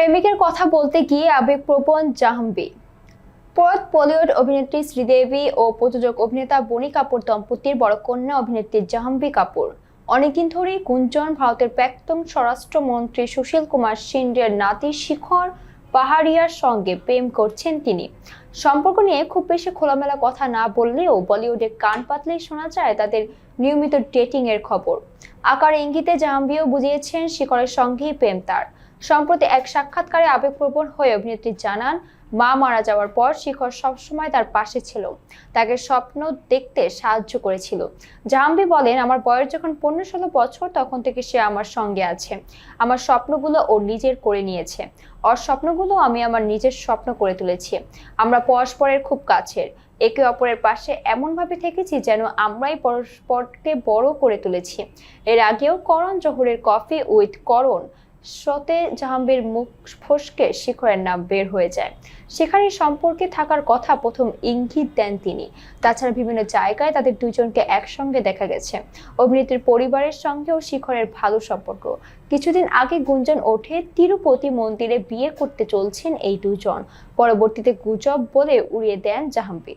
প্রেমিকের কথা বলতে গিয়ে আবেগপ্রবণ জাহ্নবী প্রয়াত বলিউড অভিনেত্রী শ্রীদেবী ও প্রযোজক অভিনেতা বনি কাপুর দম্পতির বড় কন্যা অভিনেত্রী জাহ্নবী কাপুর। অনেকদিন ধরেই গুঞ্জন ভারতের প্রাক্তন স্বরাষ্ট্রমন্ত্রী সুশীল কুমার সিন্ডের নাতি শিখর পাহাড়িয়ার সঙ্গে প্রেম করছেন তিনি। সম্পর্ক নিয়ে খুব বেশি খোলামেলা কথা না বললেও বলিউডে কান পাতলেই শোনা যায় তাদের নিয়মিত ডেটিং এর খবর। আকার ইঙ্গিতে জাহ্নবীও বুঝিয়েছেন শিখরের সঙ্গেই প্রেম তার। সম্প্রতি এক সাক্ষাৎকারে আবেগপ্রবণ হয়ে অভিনেত্রী জানান, মা মারা যাওয়ার পর শিখর সবসময় তার পাশে ছিল। তাকে স্বপ্ন দেখতে সাহায্য করেছিল। জাহাম্বি বলেন, আমার বয়স যখন পনেরো ষোলো বছর, তখন থেকে সে আমার সঙ্গে আছে। আমার স্বপ্নগুলো ও নিজের করে নিয়েছে। ওর স্বপ্নগুলো আমি আমার নিজের স্বপ্ন করে তুলেছি। আমরা পরস্পরের খুব কাছের। একে অপরের পাশে এমনভাবে থেকেছি যেন আমরাই পরস্পরকে বড় করে তুলেছি। এর আগেও করণ জহুরের কফি উইথ করণ শতে জাহাম্বির মুখ ফসকে শিখরের নাম বের হয়ে যায়। সেখানে সম্পর্কে থাকার কথা প্রথম ইঙ্গিত দেন তিনি। তাছাড়া বিভিন্ন জায়গায় তাদের দুজনকে একসঙ্গে দেখা গেছে। অভিনেত্রীর পরিবারের সঙ্গেও শিখরের ভালো সম্পর্ক। কিছুদিন আগে গুঞ্জন ওঠে, তিরুপতি মন্দিরে বিয়ে করতে চলছেন এই দুজন। পরবর্তীতে গুজব বলে উড়িয়ে দেন জাহাম্বি